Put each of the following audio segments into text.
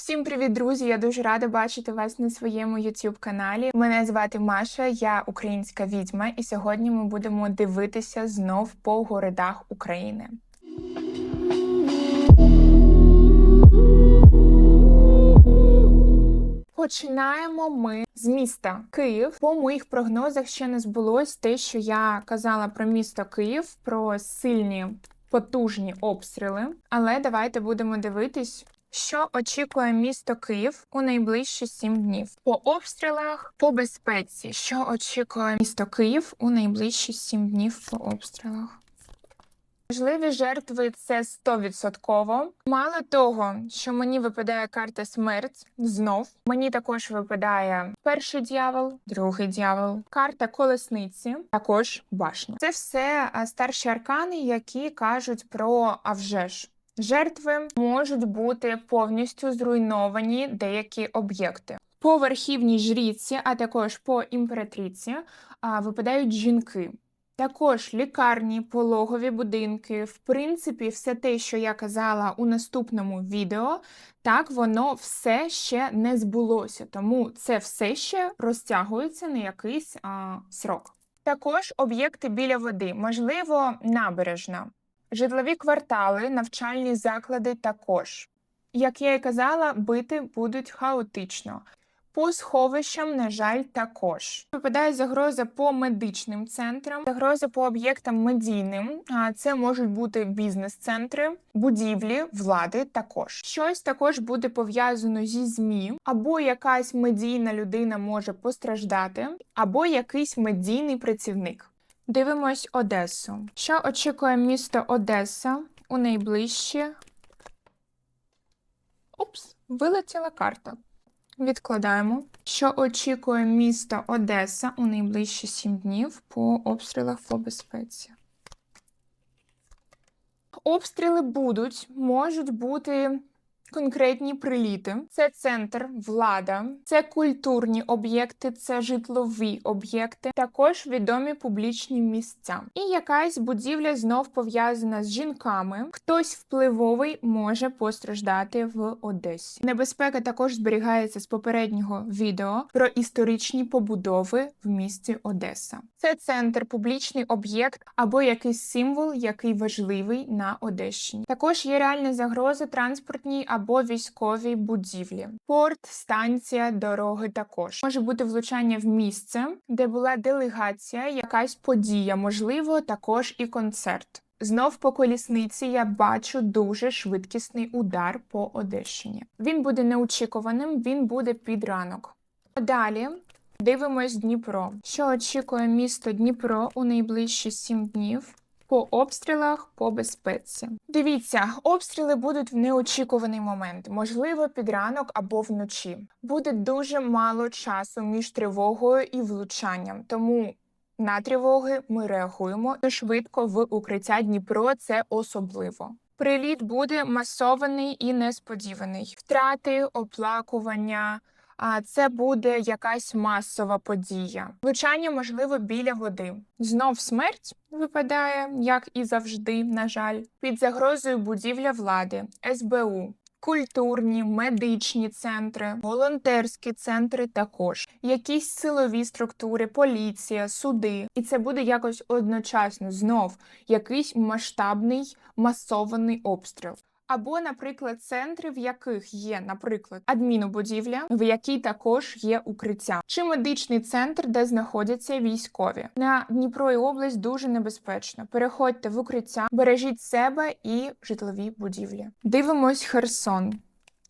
Всім привіт, друзі! Я дуже рада бачити вас на своєму youtube каналі. Мене звати Маша, я українська відьма, і сьогодні ми будемо дивитися знов по городах України. Починаємо ми з міста Київ. По моїх прогнозах ще не збулось те, що я казала про місто Київ, про сильні потужні обстріли. Але давайте будемо дивитись, що очікує місто Київ у найближчі сім днів. По обстрілах, по безпеці, що очікує місто Київ у найближчі сім днів по обстрілах. Можливі жертви це 100%. Мало того, що мені випадає карта смерть знов. Мені також випадає перший дьявол, другий дьявол, карта колесниці, також башня. Це все старші аркани, які кажуть про а вже ж. Жертви можуть бути повністю зруйновані деякі об'єкти. По верхівній жріці, а також по імператриці, випадають жінки. Також лікарні, пологові будинки, в принципі, все те, що я казала у наступному відео, так воно все ще не збулося, тому це все ще розтягується на якийсь а, срок. Також об'єкти біля води, можливо, набережна, житлові квартали, навчальні заклади також. Як я і казала, бити будуть хаотично. По сховищам, на жаль, також випадає загроза по медичним центрам, загроза по об'єктам медійним. А це можуть бути бізнес-центри, будівлі, влади. Також щось також буде пов'язано зі змі, або якась медійна людина може постраждати, або якийсь медійний працівник. Дивимось Одесу. Що очікує місто Одеса у найближчі? Опс, вилетіла карта. Відкладаємо. Що очікує місто Одеса у найближчі 7 днів по обстрілах по безпеці? Обстріли будуть, можуть бути конкретні приліти. Це центр, влада, це культурні об'єкти, це житлові об'єкти, також відомі публічні місця. І якась будівля знов пов'язана з жінками. Хтось впливовий може постраждати в Одесі. Небезпека також зберігається з попереднього відео про історичні побудови в місті Одеса. Це центр, публічний об'єкт або якийсь символ, який важливий на Одещині. Також є реальна загроза транспортній або військовій будівлі. Порт, станція, дороги також може бути влучання в місце, де була делегація, якась подія, можливо, також і концерт. Знов по колісниці я бачу дуже швидкісний удар по Одещині. Він буде неочікуваним, він буде під ранок. Далі дивимось Дніпро. Що очікує місто Дніпро у найближчі сім днів? По обстрілах, по безпеці. Дивіться, обстріли будуть в неочікуваний момент, можливо, під ранок або вночі. Буде дуже мало часу між тривогою і влучанням, тому на тривоги ми реагуємо швидко в укриття Дніпро. Це особливо. Приліт буде масований і несподіваний. Втрати, оплакування. А це буде якась масова подія. Влучання можливо біля води. Знов смерть випадає, як і завжди, на жаль, під загрозою будівля влади, СБУ. Культурні, медичні центри, волонтерські центри також, якісь силові структури, поліція, суди, і це буде якось одночасно знов якийсь масштабний масований обстріл. Або, наприклад, центри, в яких є, наприклад, адмінобудівля, в якій також є укриття, чи медичний центр, де знаходяться військові. На Дніпро і область дуже небезпечно. Переходьте в укриття, бережіть себе і житлові будівлі. Дивимось Херсон.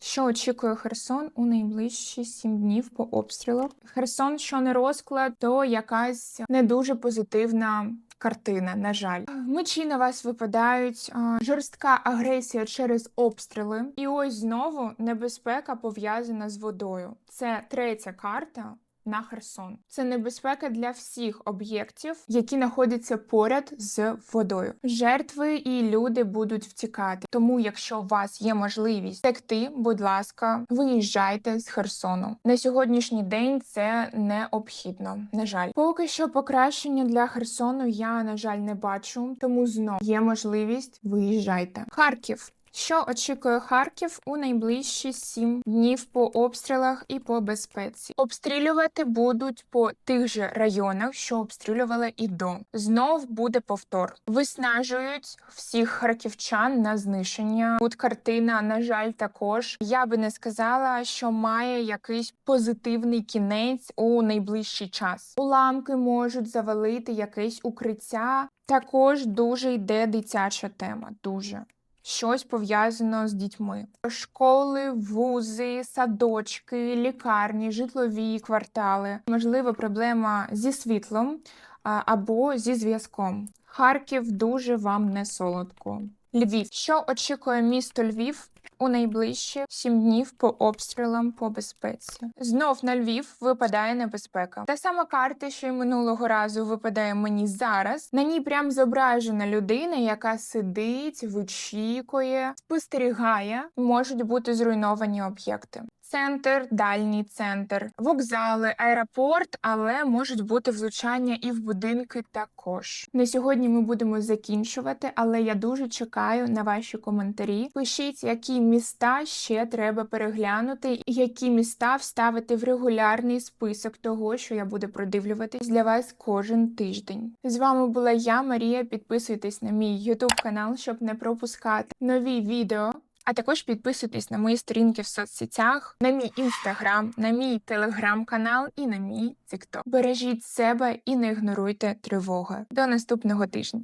Що очікує Херсон у найближчі сім днів по обстрілах? Херсон, що не розклад, то якась не дуже позитивна картина. На жаль, мечі на вас випадають, жорстка агресія через обстріли, і ось знову небезпека пов'язана з водою. Це третя карта. На Херсон це небезпека для всіх об'єктів, які знаходяться поряд з водою. Жертви і люди будуть втікати. Тому, якщо у вас є можливість текти, будь ласка, виїжджайте з Херсону. На сьогоднішній день це необхідно. На жаль, поки що покращення для Херсону я на жаль не бачу, тому знов є можливість виїжджайте. Харків. Що очікує Харків у найближчі сім днів по обстрілах і по безпеці? Обстрілювати будуть по тих же районах, що обстрілювали і до. Знов буде повтор. Виснажують всіх харківчан на знищення. Тут картина, на жаль, також я би не сказала, що має якийсь позитивний кінець у найближчий час. Уламки можуть завалити якесь укриття. Також дуже йде дитяча тема. Дуже щось пов'язано з дітьми. Школи, вузи, садочки, лікарні, житлові квартали. Можливо, проблема зі світлом або зі зв'язком. Харків дуже вам не солодко. Львів. Що очікує місто Львів у найближчі сім днів по обстрілам по безпеці? Знов на Львів випадає небезпека. Та сама карта, що й минулого разу випадає мені зараз. На ній прям зображена людина, яка сидить, вичікує, спостерігає. Можуть бути зруйновані об'єкти. Центр, дальній центр, вокзали, аеропорт, але можуть бути влучання і в будинки також. На сьогодні ми будемо закінчувати, але я дуже чекаю на ваші коментарі. Пишіть, які міста ще треба переглянути, які міста вставити в регулярний список того, що я буду продивлюватись для вас кожен тиждень. З вами була я, Марія. Підписуйтесь на мій YouTube канал, щоб не пропускати нові відео. А також підписуйтесь на мої сторінки в соцсетях, на мій інстаграм, на мій телеграм-канал і на мій тікток. Бережіть себе і не ігноруйте тривоги. До наступного тижня.